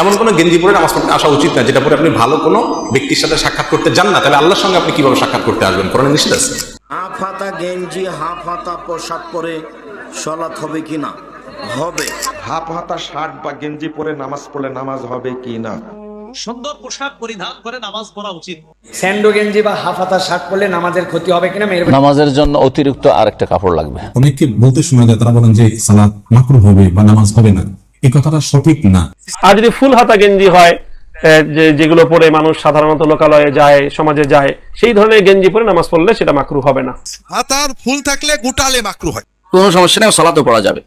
এমন কোনো গেঞ্জি পরে নামাজ পড়তে আসা উচিত না যেটা পরে আপনি ভালো কোনো ব্যক্তির সাথে সাক্ষাৎ করতে যান না। তাহলে আল্লাহর সঙ্গে আপনি কীভাবে সাক্ষাৎ করতে আসবেন? কোরআনে নিষেধ আছে? হাফ হাতা গেঞ্জি হাফ হাতা পোশাক পরে সলাৎ হবে কি না? হবে। হাফ হাতা শার্ট বা গেঞ্জি পরে নামাজ পড়লে নামাজ হবে কি না? সুন্দর পোশাক পরিধান করে নামাজ পড়া উচিত। স্যান্ডো গেঞ্জি বা হাফ হাতা শার্ট পরলে নামাজের ক্ষতি হবে কিনা মেয়ের নামাজের জন্য অতিরিক্ত আরেকটা কাপড় লাগবে। অনেকে বলতে শোনা যায় তারা বলেন যে সালাদ মাকরু হবে বা নামাজ হবে না। এই কথাটা সঠিক না। আর যদি ফুল হাতা গেঞ্জি হয় যে যেগুলো পরে মানুষ সাধারণত লোকালয়ে যায় সমাজে যায় সেই ধরনের গেঞ্জি পরে নামাজ পড়লে সেটা মাকরু হবে না। হাতার ফুল থাকলে গোটালে মাকরু হয়। কোনো সমস্যা নেই সালাতে পড়া যাবে।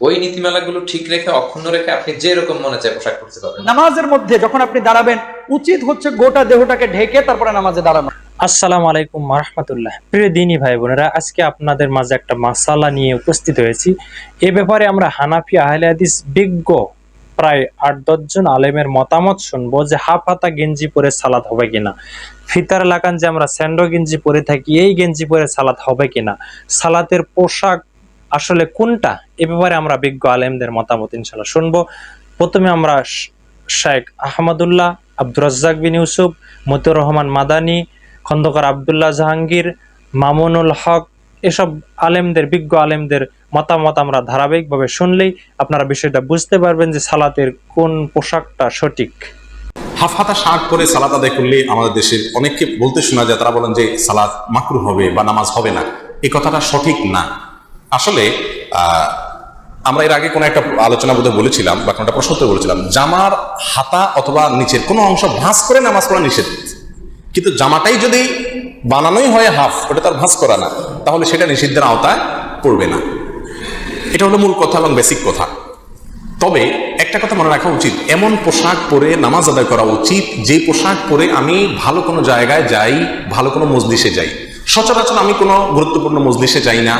ওই নীতিমালাগুলো ঠিক রেখে অক্ষুণ্ণ রেখে আপনি যে রকম মনে চায় পোশাক করতে পারবেন। নামাজের মধ্যে যখন আপনি দাঁড়াবেন উচিত হচ্ছে গোটা দেহটাকে ঢেকে তারপরে নামাজে দাঁড়ানো। আসসালামু আলাইকুম রহমতুল্লাহ প্রিয় দিনী ভাই বোনেরা, আজকে আপনাদের মাঝে একটা মাসালা নিয়ে উপস্থিত হয়েছি। এ ব্যাপারে আমরা হানাফি আহলে হাদিস বিজ্ঞ প্রায় আট দশজন আলেমের মতামত শুনব যে হাফ হাতা গেঞ্জি পরে সালাদ হবে কিনা, ফিতার লাগান যে আমরা স্যান্ডো গেঞ্জি পরে থাকি, এই গেঞ্জি পরে সালাদ হবে কিনা, সালাতের পোশাক আসলে কোনটা, এ ব্যাপারে আমরা বিজ্ঞ আলেমদের মতামত ইনশাল্লাহ শুনব। প্রথমে আমরা শেখ আহমদুল্লাহ, আব্দুর রাজ্জাক বিন ইউসুফ, মতিউর রহমান মাদানী খন্দকার আবদুল্লাহ জাহাঙ্গীর, মামুনুল হক, এসব আলেমদের, বিজ্ঞ আলেমদের মতামত আমরা ধারাবাহিকভাবে শুনলেই আপনারা বিষয়টা বুঝতে পারবেন যে সালাতের কোন পোশাকটা সঠিক। হাফ হাতা শার্ট পরে সালাত আদায় করলে আমাদের দেশের অনেককে বলতে শোনা যায়, তারা বলেন যে সালাত মাকরু হবে বা নামাজ হবে না। এই কথাটা সঠিক না। আসলে আমরা এর আগে কোনো একটা আলোচনা বোধহয় বলেছিলাম বা কোনো একটা প্রশ্ন বলেছিলাম, জামার হাতা অথবা নিচের কোনো অংশ ভাঁজ করে নামাজ পড়া নিষেধ। কিন্তু জামাটাই যদি বানানোই হয় হাফ, ওটা তার ভাঁজ করা না, তাহলে সেটা নিষিদ্ধের আওতায় পড়বে না। এটা হলো মূল কথা এবং বেসিক কথা। তবে একটা কথা মনে রাখা উচিত, এমন পোশাক পরে নামাজ আদায় করা উচিত, যে পোশাক পরে আমি ভালো কোনো জায়গায় যাই, ভালো কোনো মজলিসে যাই। সচরাচর আমি কোনো গুরুত্বপূর্ণ মজলিসে যাই না,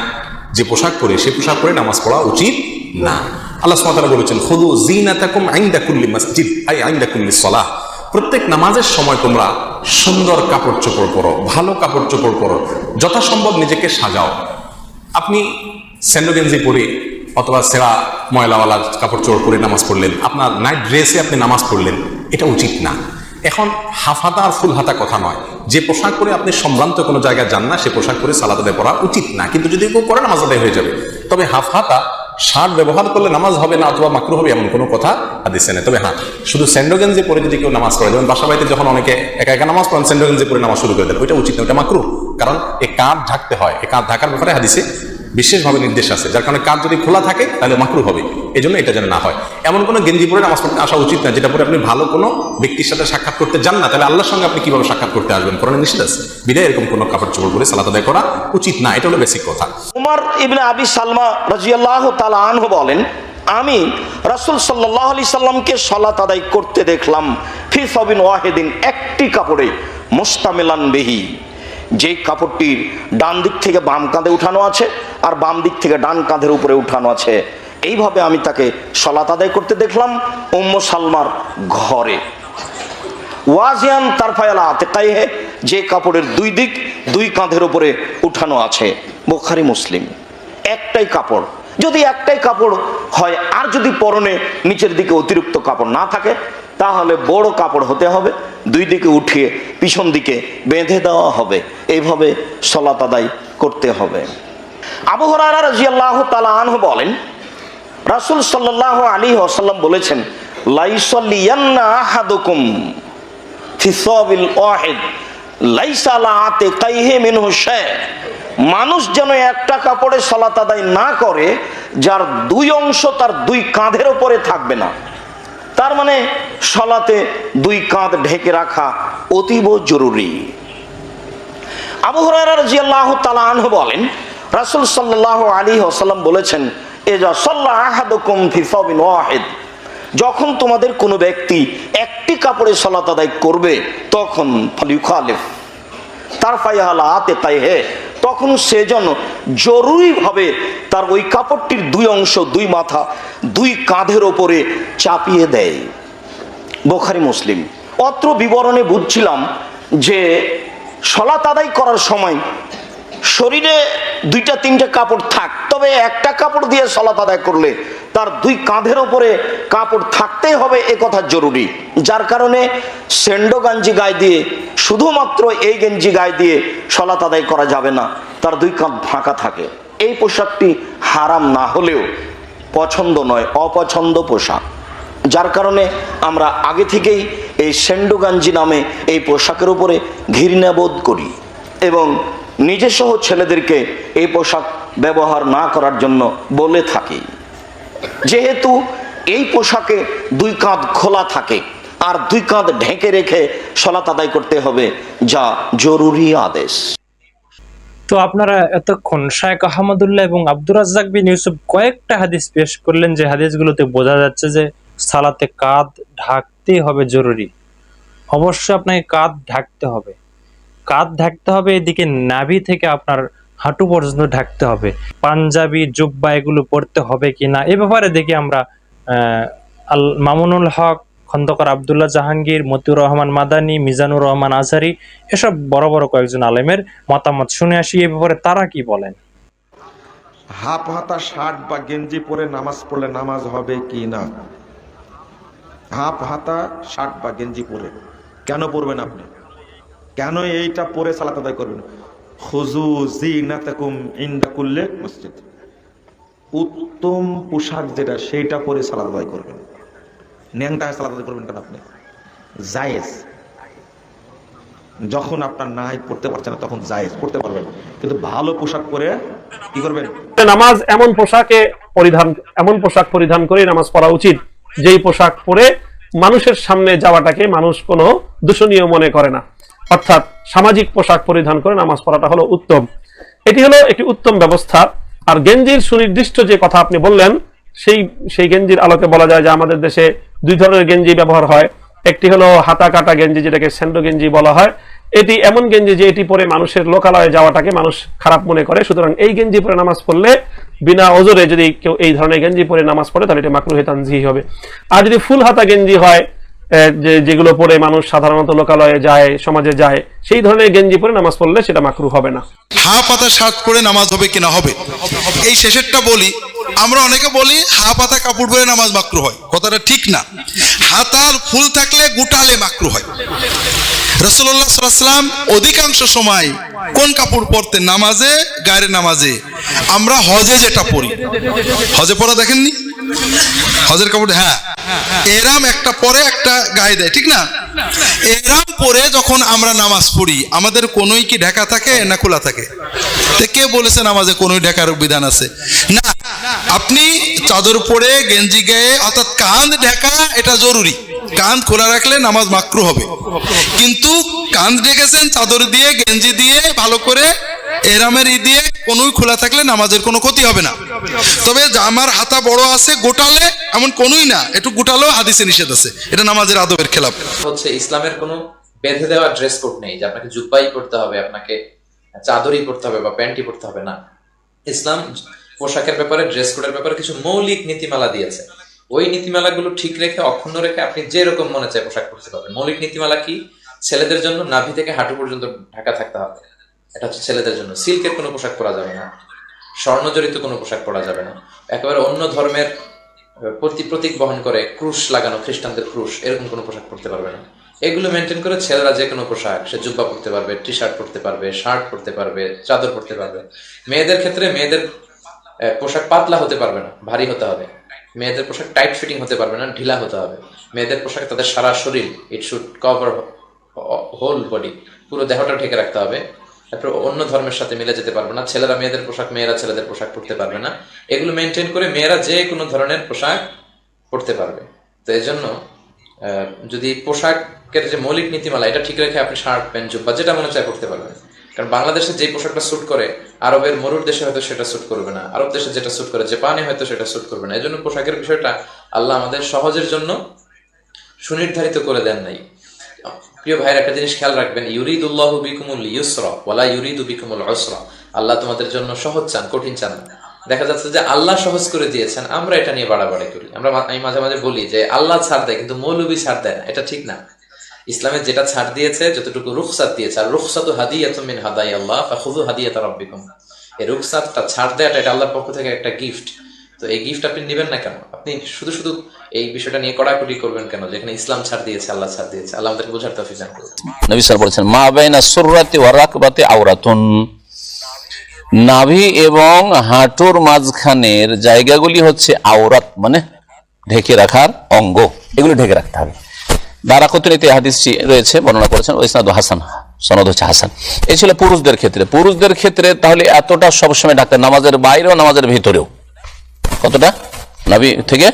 যে পোশাক পরে, সে পোশাক পরে নামাজ পড়া উচিত না। আল্লাহ সুবহানাহু বলেছেন, খুদু জিনাতাকুম আইন্দা কুল্লি মসজিদ, আই আইন্দা কুল্লি সলাহ। প্রত্যেক নামাজের সময় তোমরা সুন্দর কাপড় চোপড় পরো, ভালো কাপড় চোপড় পরো, যথাসম্ভব নিজেকে সাজাও। আপনি স্যান্ডো গেঞ্জি পরে অথবা সেরা ময়লাওয়ালা কাপড় চোপড় পরে নামাজ পড়লেন, আপনার নাইট ড্রেসে আপনি নামাজ পড়লেন, এটা উচিত না। এখন হাফ হাতা আর ফুল হাতা কথা নয়, যে পোশাক পরে আপনি সম্ভ্রান্ত কোনো জায়গায় যান না, সে পোশাক পরে সালাদ আদায় পড়া উচিত না। কিন্তু যদি কেউ করে, নামাজ আদায় হয়ে যাবে। তবে হাফ হাতা শার্ট ব্যবহার করলে নামাজ হবে না অথবা মাকরু হবে এমন কোনো কথা হাদিসে না তবে হ্যাঁ শুধু স্যান্ডো গেঞ্জি পরে যদি কেউ নামাজ পড়ে, যেমন বাসা বাড়িতে যখন অনেকে একা একা নামাজ পড়েন স্যান্ডো গেঞ্জি পরে নামাজ শুরু করে দেন, ওইটা উচিত না, ওইটা মাকরু। কারণ এ কাঁধ ঢাকতে হয়। এ কাঁধ ঢাকার ব্যাপারে হাদিসে বিশেষভাবে নির্দেশ আছে। যার কারণে কাজ যদি খোলা থাকে, তাহলে মাকরু হবে। এই জন্য এটা যেন না হয়। এমন কোনো গেঞ্জি পরে নামাজ পড়তে আসা উচিত না, যেটা পরে আপনি ভালো কোনো ব্যক্তির সাথে সাক্ষাৎ করতে যান না। তাহলে আল্লাহর সঙ্গে আপনি কীভাবে সাক্ষাৎ করতে আসবেন? কোরআনে নিষেধ আছে। বিদায় এরকম কোনো কাপড় চোপড় পরে সালাত আদায় করা উচিত না। এটা হলো বেসিক কথা। উমর ইবনে আবি সালমা রাজিয়াল্লাহ তালা আনহু বলেন, আমি রাসূল সাল্লাহ আলি সাল্লামকে সলাত আদায় করতে দেখলাম, ফি সবিন ওয়াহেদিন, একটি কাপড়ে, মোস্তামেলান বেহি। যে কাপড়টির ডান দিক থেকে বাম কাঁধে উঠানো আছে আর বাম দিক থেকে ডান কাঁধের উপরে উঠানো আছে। এইভাবে আমি তাকে সলাত আদায় করতে দেখলাম উম্ম সালমার ঘরে। ওয়াজিয়ান তার ফায়ালা হাতে কাইহে যে কাপড়ের দুই দিক, দুই কাঁধের উপরে উঠানো আছে। বোখারি, মুসলিম। একটাই কাপড়। যদি একটাই কাপড় হয়, আর যদি পরনে নিচের দিকে অতিরিক্ত কাপড় না থাকে, তাহলে বড় কাপড় হতে হবে, দুই দিকে উঠিয়ে পিছন দিকে বেঁধে দেওয়া হবে। এইভাবে সলাত আদায় করতে হবে। হরারা আলী বলেছেন মানুষ যেন একটা কাপড়ে সালাত আদায় না করে, যার দুই অংশ তার দুই কাঁধের ওপরে থাকবে না। তার মানে সলাতে দুই কাঁধ ঢেকে রাখা অতীব জরুরি। আবু হুরায়রা রাদিয়াল্লাহু তাআলা আনহু বলেন রাসূল সাল্লাল্লাহু আলী ওয়াসাল্লাম বলেছেন এ ওয়াহিদ। যখন তোমাদের কোনো ব্যক্তি একটি কাপড়ে সলাত আদায় করবে, তখন ফালিউখালিফ তার ফাইহালা হাতে তাই হে। তখন সে যেন জরুরিভাবে তার ওই কাপড়টির দুই অংশ, দুই মাথা, দুই কাঁধের ওপরে চাপিয়ে দেয়। বোখারি মুসলিম। অত্র বিবরণে বুঝছিলাম যে, সলাত আদায় করার সময় শরীরে দুইটা, তিনটা কাপড় থাক। তবে একটা কাপড় দিয়ে সলাত আদায় করলে তার দুই কাঁধের ওপরে কাপড় থাকতেই হবে এ কথা জরুরি। যার কারণে সেন্ডো গাঞ্জি গায়ে দিয়ে, শুধুমাত্র এই গেঞ্জি গায়ে দিয়ে সলাত আদায় করা যাবে না। তার দুই কাঁধ ফাঁকা থাকে। এই পোশাকটি হারাম না হলেও পছন্দ নয়, অপছন্দ পোশাক। যার কারণে আমরা আগে থেকেই এই সেন্ডু গাঞ্জি নামে এই পোশাকের উপরে ঘৃণাবোধ করি। এবং নিজে সহ ছেলেদেরকে এই পোশাক ব্যবহার না করার জন্য বলে থাকি। যেহেতু এই পোশাকে দুই কাঁধ খোলা থাকে, আর দুই কাঁধ ঢেকে রেখে সলাত আদায় করতে হবে, যা জরুরি আদেশ। তো আপনারা এতক্ষণ শায়েখ আহমদুল্লাহ এবং আব্দুর রাজ্জাক বিন ইউসুফ কয়েকটা হাদিস পেশ করলেন, যে হাদিসগুলোতে বোঝা যাচ্ছে যে সালাতে কাঁধ ঢাকতেই হবে জরুরি। অবশ্যই আপনাকে কাঁধ ঢাকতে হবে। কাঁধ ঢাকতে হবে, এদিকে নাভি থেকে আপনার হাঁটু পর্যন্ত ঢাকতে হবে। পাঞ্জাবি, জুব্বা এগুলো পড়তে হবে কিনা এ ব্যাপারে দেখি আমরা আল মামুনুল হক, খন্দকার আবদুল্লাহ জাহাঙ্গীর, মতিউর রহমান মাদানী, মিজানুর রহমান আজহারি, এসব বড় বড় কয়েকজন আলেমের মতামত শুনে আসি, এ ব্যাপারে তারা কি বলেন? হাফ হাতা, শার্ট বা গেঞ্জি পরে নামাজ পড়লে নামাজ হবে কি না? হাফ হাতা, শার্ট বা গেঞ্জি পরে। কেন পরবেন আপনি? কেন এইটা পরে সালাত আদায় করবেন? খুজু জিনাতাকুম ইনদা কুল্লে মসজিদ। উত্তম পোশাক যেটা, সেইটা পরে সালাত আদায় করবেন। ন্যাংটা সালাত আদায় করবেন কেন আপনি? জায়েজ। যখন আপনার নাই, পড়তে পারছেন না, তখন জায়েজ, পড়তে পারবেন। কিন্তু ভালো পোশাক পরে কি করবেন? নামাজ এমন পোশাকে পরিধান, এমন পোশাক পরিধান করে নামাজ পড়া উচিত, যেই পোশাক পরে মানুষের সামনে যাওয়াটাকে মানুষ কোনো দূষণীয় মনে করে না। অর্থাৎ সামাজিক পোশাক পরিধান করে নামাজ পড়াটা হলো উত্তম। এটি হলো একটি উত্তম ব্যবস্থা। আর গেঞ্জির সুনির্দিষ্ট যে কথা আপনি বললেন, সেই সেই গেঞ্জির আলোকে বলা যায় যে আমাদের দেশে দুই ধরনের গেঞ্জি ব্যবহার হয়। একটি হলো হাতা কাটা গেঞ্জি, যেটাকে স্যান্ডো গেঞ্জি বলা হয়। এটি এমন গেঞ্জি যে এটি পরে মানুষের লোকালয়ে যাওয়াটাকে মানুষ খারাপ মনে করে। সুতরাং এই গেঞ্জি পরে নামাজ পড়লে বিনা ওজরে যদি কেউ এই ধরনের গেঞ্জি পরে নামাজ পড়ে, তাহলে এটা মাকরুহে তানজিহি হবে। আর যদি ফুল হাতা গেঞ্জি হয় যেগুলো পরে মানুষ সাধারণত লোকালয়ে যায়, সমাজে যায়, সেই ধরনের গেঞ্জি পরে নামাজ পড়লে সেটা মাকরু হবে না। হা, পাতা, শার্ট পরে নামাজ হবে কিনা হবে? এই শেষেরটা বলি, আমরা অনেকে বলি, হা, পাতা, কাপড় পরে নামাজ মাকরু হয়। কথাটা ঠিক না। হাতার ফুল থাকলে গুটালে মাকরু হয়। রসুল্লাহ সাল্লাম অধিকাংশ সময় কোন কাপড় পরতেন? নামাজে, গায়ের নামাজে? আমরা হজে যেটা পরি। হজে পরা দেখেননি? হজের কাপড় হ্যাঁ। এরাম একটা পরে একটা গায়ে দেয়, ঠিক না? এরাম পরে যখন আমরা নামাজ পড়ি, আমাদের কোনোই কি ঢাকা থাকে না খোলা থাকে? কে বলেছে নামাজে কোনোই ঢাকার বিধান আছে? না, আপনি চাদর পরে গেঞ্জি গায়ে, অর্থাৎ কাঁধ ঢাকা, এটা জরুরি। কাঁধ খোলা রাখলে নামাজ মাকরু হবে। কিন্তু কাঁধ ঢেকেছেন, চাদর দিয়ে, গেঞ্জি দিয়ে, ভালো করে এরামের দিয়ে কোনোই খোলা থাকলে নামাজের কোনো ক্ষতি হবে না। তবে জামার হাতা বড় আছে, গোটালে এমন কোনোই না, একটু গোটালেও হাদিসে নিষেধ আছে। এটা নামাজের আদবের খেলাফ হচ্ছে ইসলামের কোনো বেঁধে দেওয়া ড্রেস কোড নেই, যে আপনাকে জুব্বাই পড়তে হবে, আপনাকে চাদরই পড়তে হবে বা প্যান্টই পড়তে হবে, না। ইসলাম পোশাকের ব্যাপারে ড্রেস কোডের ব্যাপারে কিছু মৌলিক নীতিমালা দিয়েছে ওই নীতিমালাগুলো ঠিক রেখে, অক্ষুণ্ণ রেখে আপনি যেরকম মনে চায় পোশাক পরতে পারবেন। মৌলিক নীতিমালা কি? ছেলেদের জন্য নাভি থেকে হাঁটু পর্যন্ত ঢাকা থাকতে হবে। এটা হচ্ছে ছেলেদের জন্য। সিল্কের কোনো পোশাক পরা যাবে না। স্বর্ণজড়িত কোনো পোশাক পরা যাবে না। একেবারে অন্য ধর্মের প্রতি, প্রতীক বহন করে ক্রুশ লাগানো, খ্রিস্টানদের ক্রুশ, এরকম কোনো পোশাক পরতে পারবে না। এগুলো মেনটেন করে ছেলেরা যে কোনো পোশাক, সে জুব্বা পরতে পারবে টি শার্ট পরতে পারবে শার্ট পরতে পারবে, চাদর পরতে পারবে। মেয়েদের ক্ষেত্রে মেয়েদের পোশাক পাতলা হতে পারবে না, ভারী হতে হবে। মেয়েদের পোশাক টাইট ফিটিং হতে পারবে না, ঢিলা হতে হবে। মেয়েদের পোশাক তাদের সারা শরীর it should cover whole body পুরো দেহটা ঢেকে রাখতে হবে। তারপর অন্য ধর্মের সাথে মিলে যেতে পারবে না। ছেলেরা মেয়েদের পোশাক, মেয়েরা ছেলেদের পোশাক পরতে পারবে না। এগুলো মেনটেন করে মেয়েরা যে কোনো ধরনের পোশাক পরতে পারবে। তো এই জন্য যদি পোশাকের যে মৌলিক নীতিমালা, এটা ঠিক রেখে আপনি শার্ট, প্যান্ট, জুব্বা, যেটা মনে চায় পড়তে পারবেন। কারণ বাংলাদেশে যে পোশাকটা স্যুট করে, আরবের মরুর দেশে হয়তো সেটা স্যুট করবে না। আরব দেশে যেটা স্যুট করে, জাপানে হয়তো সেটা স্যুট করবে না। এই জন্য পোশাকের বিষয়টা আল্লাহ আমাদের সহজের জন্য সুনির্ধারিত করে দেন নাই। প্রিয় ভাইয়ের একটা জিনিস খেয়াল রাখবেন। ইউরিদুল্লাহ বিকুমুল ইউসরা ওয়ালা ইউরিদু বিকুমুল উসরা। আল্লাহ তোমাদের জন্য সহজ চান, কঠিন চান। দেখা যাচ্ছে যে আল্লাহ সহজ করে দিয়েছেন, আমরা এটা নিয়ে বাড়াবাড়ি করি। আমরা আমি মাঝে মাঝে বলি যে আল্লাহ ছাড় দেয়, কিন্তু মৌলবী ছাড় দেয় না, এটা ঠিক না। ইসলামের যেটা ছাড় দিয়েছে, যতটুকু রুখসাত দিয়েছে, আর রুখসাতু হাদিয়াতুম মিন হাদাই আল্লাহ, ফাখুযু হাদিয়াত রাব্বিকুম। এই রুকসাতটা ছাড় দেওয়াটা এটা আল্লাহর পক্ষ থেকে একটা গিফট তো এই গিফট আপনি নেবেন না কেন? আপনি শুধু শুধু এই বিষয়টা নিয়ে কড়াকড়ি করবেন কেন? যেখানে ইসলাম ছাড় দিয়েছে, আল্লাহ ছাড় দিয়েছে। আল্লাহ আমাদেরকে বোঝার তফিক দান নবী স্যার বলেছেন, মা বাইনা সুররাতি ওয়া রাকবাতি আওরাতুন। নাভি এবং হাঁটুর মাঝখানের জায়গাগুলি হচ্ছে আওরাত মানে ঢেকে রাখার অঙ্গ। এগুলি ঢেকে রাখতে হবে। দারাকতনীতে হাদিসটি রয়েছে, বর্ণনা করেছেন ওইসনাদ হাসান। সনদ হচ্ছে হাসান। এই ছিল পুরুষদের ক্ষেত্রে। পুরুষদের ক্ষেত্রে তাহলে এতটা সবসময় ডাক্তার, নামাজের বাইরেও, নামাজের ভিতরেও। কতটা? নাভি থেকে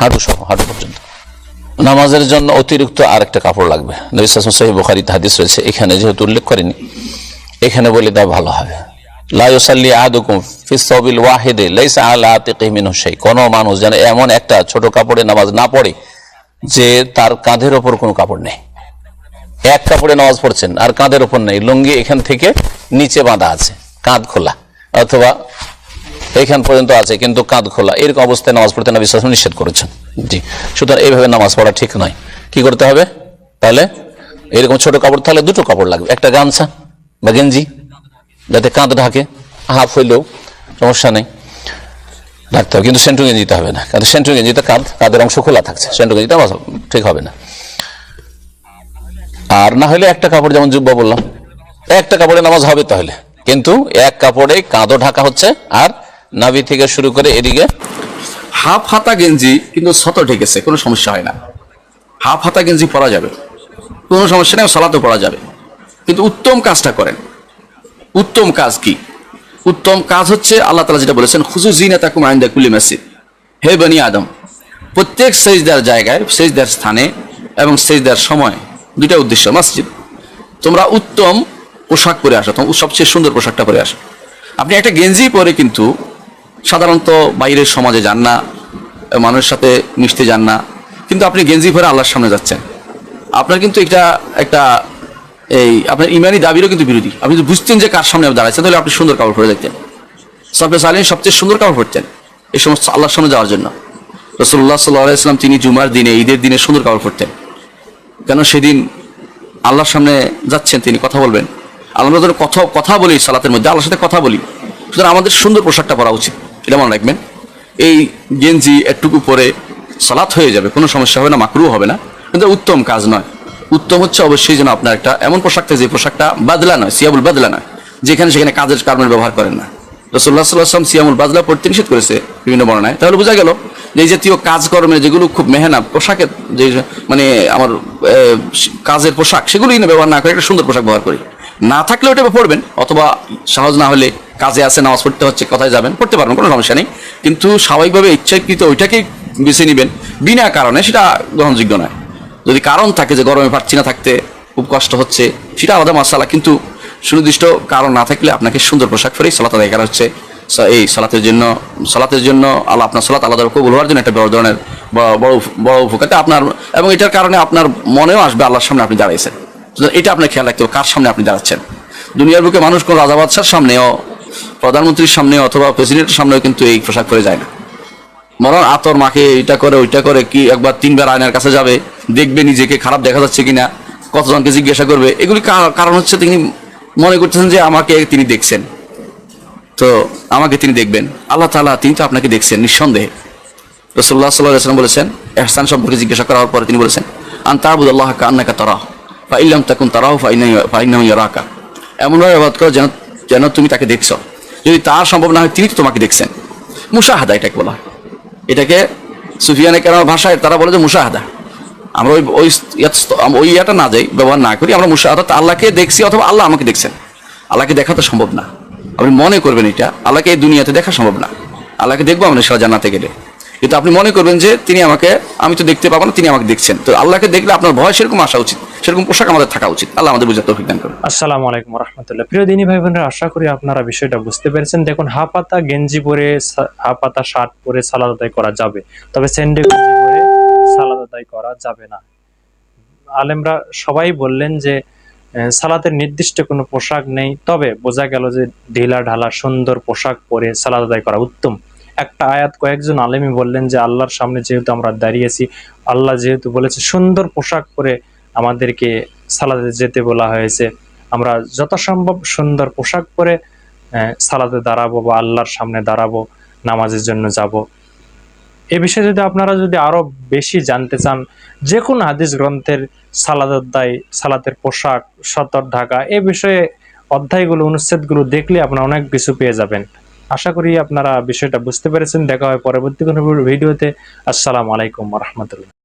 হাঁটু সহ, হাঁটু পর্যন্ত। নামাজের জন্য অতিরিক্ত আরেকটা কাপড় লাগবে। নবী হাদিস রয়েছে, এখানে যেহেতু উল্লেখ করেনি, এখানে বলে দেওয়া ভালো হবে। লা ইউসাল্লি আহাদুকুম ফি সাবিল ওয়াহিদে, লাইসা আলা আতিকিহি মিনহু শাই কোন মানুষ যেন এমন একটা ছোট কাপড়ে নামাজ না পড়ে যে তার কাঁধের ওপর কোনো কাপড় নেই। এক কাপড়ে নামাজ পড়ছেন, আর কাঁধের ওপর নেই। লুঙ্গি এখান থেকে নিচে বাঁধা আছে, কাঁধ খোলা। অথবা এখান পর্যন্ত আছে, কিন্তু কাঁধ খোলা। এরকম অবস্থায় নামাজ পড়তে না বিশ্বাস নিষেধ করেছেন। জি। সুতরাং এইভাবে নামাজ পড়া ঠিক নয়। কি করতে হবে? তাহলে এরকম ছোট কাপড়, তাহলে দুটো কাপড় লাগবে। একটা গামছা বা গেঞ্জি, যাতে কাঁধ ঢাকে, হাফ হইলেও সমস্যা নেই। রাখতে হবে। কিন্তু সেন্টু গেঞ্জিতে হবে না। কারণ সেন্টু গেঞ্জিতে কাঁধ, কাঁধের অংশ খোলা থাকছে। সেন্টু গেঞ্জিতে ঠিক হবে না। আর না হলে একটা কাপড়, যেমন জুব্বা বললাম, একটা কাপড়ে নামাজ হবে তাহলে। কিন্তু এক কাপড়ে কাঁধও ঢাকা হচ্ছে, আর নাভি থেকে শুরু করে এদিকে। হাফ হাতা গেঞ্জি, কিন্তু শত ঢেকেছে কোনো সমস্যা হয় না। হাফ হাতা গেঞ্জি পরা যাবে, কোনো সমস্যা নেই সালাতে পরা যাবে। কিন্তু উত্তম কাজটা করেন। উত্তম কাজ কি? উত্তম কাজ হচ্ছে আল্লাহ তালা যেটা বলেছেন খুজু জিনা তাকুম আইন্দা কুলি মসজিদ। হে বনি আদম, প্রত্যেক সেজদার জায়গায়, সেজদার স্থানে এবং সেজদার সময় দুইটা উদ্দেশ্য, মসজিদ। তোমরা উত্তম পোশাক পরে আসো তোমার সবচেয়ে সুন্দর পোশাকটা পরে আসো। আপনি একটা গেঞ্জি পরে কিন্তু সাধারণত বাইরের সমাজে যান না, মানুষের সাথে মিশতে যান না। কিন্তু আপনি গেঞ্জি পরে আল্লাহর সামনে যাচ্ছেন। আপনার কিন্তু এটা একটা এই আপনার ইমানি দাবিরও কিন্তু বিরোধী। আপনি যদি বুঝতেন যে কার সামনে দাঁড়াচ্ছেন তাহলে আপনি সুন্দর কাপড় পরে দেখতেন। সফে সালিন সবচেয়ে সুন্দর কাপড় পরতেন এই সমস্ত আল্লাহর সামনে যাওয়ার জন্য। রসুল্লাহ সাল্লাহ ইসলাম তিনি জুমার দিনে, ঈদের দিনে সুন্দর কাপড় পরতেন। কেন সেদিন আল্লাহর সামনে যাচ্ছেন তিনি, কথা বলবেন। আমরা যখন কথা কথা বলি সালাতের মধ্যে, আল্লাহর সাথে কথা বলি। সুতরাং আমাদের সুন্দর পোশাকটা পরা উচিত। এটা মনে রাখবেন। এই গেঞ্জি একটুকু পরে সালাত হয়ে যাবে, কোনো সমস্যা হবে না মাকরু হবে না। কিন্তু উত্তম কাজ নয়। উত্তম হচ্ছে অবশ্যই যেন আপনার একটা এমন পোশাক থাকে যে পোশাকটা বাদলা নয় সিয়াবুল বাদলা নয়, যেখানে সেখানে কাজের কারণে ব্যবহার করেন না। রসুল্লাহ সিয়ামুল বাদলা পড়তে নিষেধ করেছে বিভিন্ন বর্ণায় তাহলে বোঝা গেল যে এই জাতীয় কাজকর্মে যেগুলো খুব মেহনা পোশাকের যে মানে আমার কাজের পোশাক, সেগুলোই না ব্যবহার না করে, একটা সুন্দর পোশাক ব্যবহার করি। না থাকলে ওটা পড়বেন অথবা সহজ না হলে কাজে আছে, নামাজ পড়তে হচ্ছে, কোথায় যাবেন, পড়তে পারবেন, কোনো সমস্যা নেই। কিন্তু স্বাভাবিকভাবে ইচ্ছাকৃত ওইটাকেই বেছে নেবেন, বিনা কারণে সেটা গ্রহণযোগ্য নয়। যদি কারণ থাকে যে গরমে পারছি না থাকতে, খুব কষ্ট হচ্ছে, সেটা আলাদা মশালা, কিন্তু সুনির্দিষ্ট কারণ না থাকলে আপনাকে সুন্দর পোশাক পরেই সালাত করা হচ্ছে। এই সালাতের জন্য সালাতের জন্য আল্লাহ, আপনার সালাত আলাদা কবুল হওয়ার জন্য একটা বড় ধরনের, বড় বড় উপকারতে আপনার, এবং এটার কারণে আপনার মনেও আসবে আল্লাহর সামনে আপনি দাঁড়িয়েছেন। এটা আপনার খেয়াল রাখতে হবে, কার সামনে আপনি দাঁড়াচ্ছেন। দুনিয়ার বুকে মানুষ কোন রাজা বাদশার সামনেও প্রধানমন্ত্রীর সামনে অথবা প্রেসিডেন্টের সামনেও কিন্তু এই পোশাক করে যায় না। মরণ আতর মাকে এটা করে, ওইটা করে, কি একবার তিনবার আয়নার কাছে যাবে, দেখবে নিজেকে খারাপ দেখা যাচ্ছে কিনা, কতজনকে জিজ্ঞাসা করবে, এগুলি কারণ হচ্ছে তিনি মনে করতেছেন যে আমাকে তিনি দেখছেন। তো আমাকে তিনি দেখবেন। আল্লাহ তালা তিনি তো আপনাকে দেখছেন নিঃসন্দেহে। রসুল্লাহ সাল্লাম বলেছেন, এহসান সম্পর্কে জিজ্ঞাসা করার পরে তিনি বলেছেন, আন তাবুদ আল্লাহ কান্নাকা তারাহ বা ইল্লাম তাকুন তারাহ ফাইনাহ ইয়ারাকা। এমনভাবে ব্যবহার করো যেন যেন তুমি তাকে দেখছ। যদি তার সম্ভব না হয়, তিনি তো তোমাকে দেখছেন। মুসাহাদা এটাকে বলা হয়। এটাকে সুফিয়ানে কেন ভাষায় তারা বলে যে মুসাহাদা আমরা ওই ওই ওই ইয়াটা না যাই ব্যবহার না করি, আমরা মুসাহাদা আল্লাহকে দেখছি অথবা আল্লাহ আমাকে দেখছেন। আল্লাহকে দেখা তো সম্ভব না। আপনি মনে করবেন এটা, আল্লাহকে এই দুনিয়াতে দেখা সম্ভব না। আল্লাহকে দেখব আমরা সারা জান্নাতে গেলে। কিন্তু আপনি মনে করবেন যে তিনি আমাকে আমি তো দেখতে পাবো না, তিনি আমাকে দেখছেন। তো আল্লাহকে দেখলে আপনার ভয় সেরকম আসা উচিত। সেরকম পোশাক আমাদের থাকা উচিত। আল্লাহ আমাদের বুঝাতে তৌফিক দান করুন। আসসালামু আলাইকুম রহমতুল্লাহ। প্রিয় দিনী ভাই বোনেরা আশা করি আপনারা বিষয়টা বুঝতে পেরেছেন। দেখুন হাফাতা গেঞ্জি পরে হাফাতা শার্ট পরে সালাদ আদায় করা যাবে। তবে স্যান্ডে গেঞ্জি পরে সালাদ আদায় করা যাবে না। আলেমরা সবাই বললেন যে সালাতের নির্দিষ্ট কোনো পোশাক নেই। তবে বোঝা গেল যে, ঢিলা ঢালা সুন্দর পোশাক পরে সালাদ আদায় করা উত্তম। একটা আয়াত কয়েকজন আলেমী বললেন যে, আল্লাহর সামনে যেহেতু আমরা দাঁড়িয়েছি, আল্লাহ যেহেতু বলেছে সুন্দর পোশাক পরে আমাদেরকে সালাদে যেতে বলা হয়েছে। আমরা যথাসম্ভব সুন্দর পোশাক পরে সালাতে দাঁড়াবো বা আল্লাহর সামনে দাঁড়াবো, নামাজের জন্য যাব। এ বিষয়ে যদি আপনারা যদি আরও বেশি জানতে চান যে কোনো হাদিস গ্রন্থের সালাদ অধ্যায় সালাতের পোশাক, সতর ঢাকা, এ বিষয়ে অধ্যায়গুলো, অনুচ্ছেদগুলো দেখলে আপনারা অনেক কিছু পেয়ে যাবেন। আশা করি আপনারা বিষয়টা বুঝতে পেরেছেন। দেখা হয় পরবর্তী কোনো ভিডিওতে। আসসালামু আলাইকুম রহমতুল্লাহ।